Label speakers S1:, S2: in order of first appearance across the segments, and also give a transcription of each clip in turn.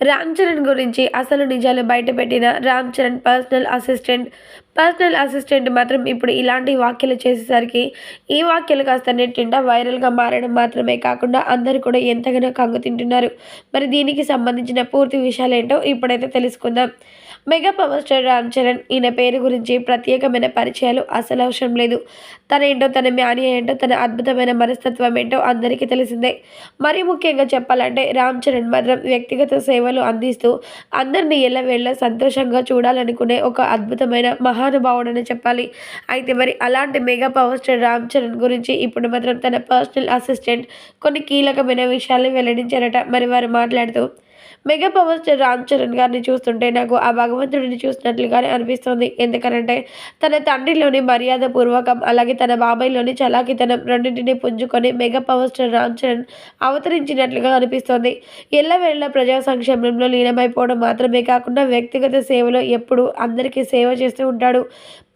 S1: రామ్ చరణ్ గురించి అసలు నిజాలు బయటపెట్టిన Ram Charan personal assistant personal assistant మాత్రం ఇప్పుడు ఇలాంటి వ్యాఖ్యలు చేసేసరికి ఈ వ్యాఖ్యలు కాస్త నెట్టింట వైరల్గా మారడం మాత్రమే కాకుండా అందరూ కూడా ఎంతగానో కంగు తింటున్నారు. మరి దీనికి సంబంధించిన పూర్తి విషయాలు ఏంటో ఇప్పుడైతే తెలుసుకుందాం. Mega power star Ram Charan ఈయన పేరు గురించి ప్రత్యేకమైన పరిచయాలు అసలు అవసరం లేదు. తన ఏంటో తన మ్యాని ఏంటో తన అద్భుతమైన మనస్తత్వం ఏంటో అందరికీ తెలిసిందే. మరి ముఖ్యంగా చెప్పాలంటే రామ్ చరణ్ మాత్రం వ్యక్తిగత సేవలు అందిస్తూ అందరినీ ఎల్లవేళ్ళ సంతోషంగా చూడాలనుకునే ఒక అద్భుతమైన మహానుభావుడని చెప్పాలి. అయితే మరి అలాంటి mega power star Ram Charan గురించి ఇప్పుడు మాత్రం తన పర్సనల్ అసిస్టెంట్ కొన్ని కీలకమైన విషయాలు వెల్లడించారట. మరి వారు మాట్లాడుతూ mega power star Ram Charan గారిని చూస్తుంటే నాకు ఆ భగవంతుడిని చూసినట్లుగానే అనిపిస్తుంది. ఎందుకనంటే తన తండ్రిలోని మర్యాద పూర్వకం అలాగే తన బాబాయ్లోని చలాకితనం రెండింటిని పుంజుకొని mega power star Ram Charan అవతరించినట్లుగా అనిపిస్తోంది. ఎల్లవేళ ప్రజా సంక్షేమంలో లీనమైపోవడం మాత్రమే కాకుండా వ్యక్తిగత సేవలో ఎప్పుడు అందరికీ సేవ చేస్తూ ఉంటాడు.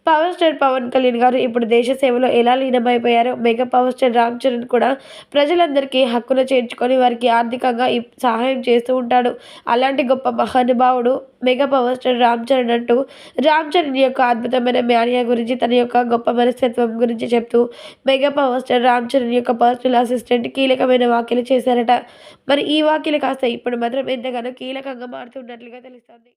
S1: పవర్ స్టార్ పవన్ కళ్యాణ్ గారు ఇప్పుడు దేశ సేవలో ఎలా లీనమైపోయారో mega power star Ram Charan కూడా ప్రజలందరికీ హక్కులు చేర్చుకొని వారికి ఆర్థికంగా సహాయం చేస్తూ ఉంటాడు. అలాంటి గొప్ప మహానుభావుడు mega power star Ram Charan అంటూ రామ్ చరణ్ యొక్క అద్భుతమైన మ్యానియా గురించి తన యొక్క గొప్ప మనస్తత్వం గురించి చెప్తూ mega power star Ram Charan యొక్క పర్సనల్ అసిస్టెంట్ కీలకమైన వ్యాఖ్యలు చేశారట. మరి ఈ వ్యాఖ్యలు కాస్త ఇప్పుడు మాత్రం ఎంతగానో కీలకంగా మారుతున్నట్లుగా తెలుస్తుంది.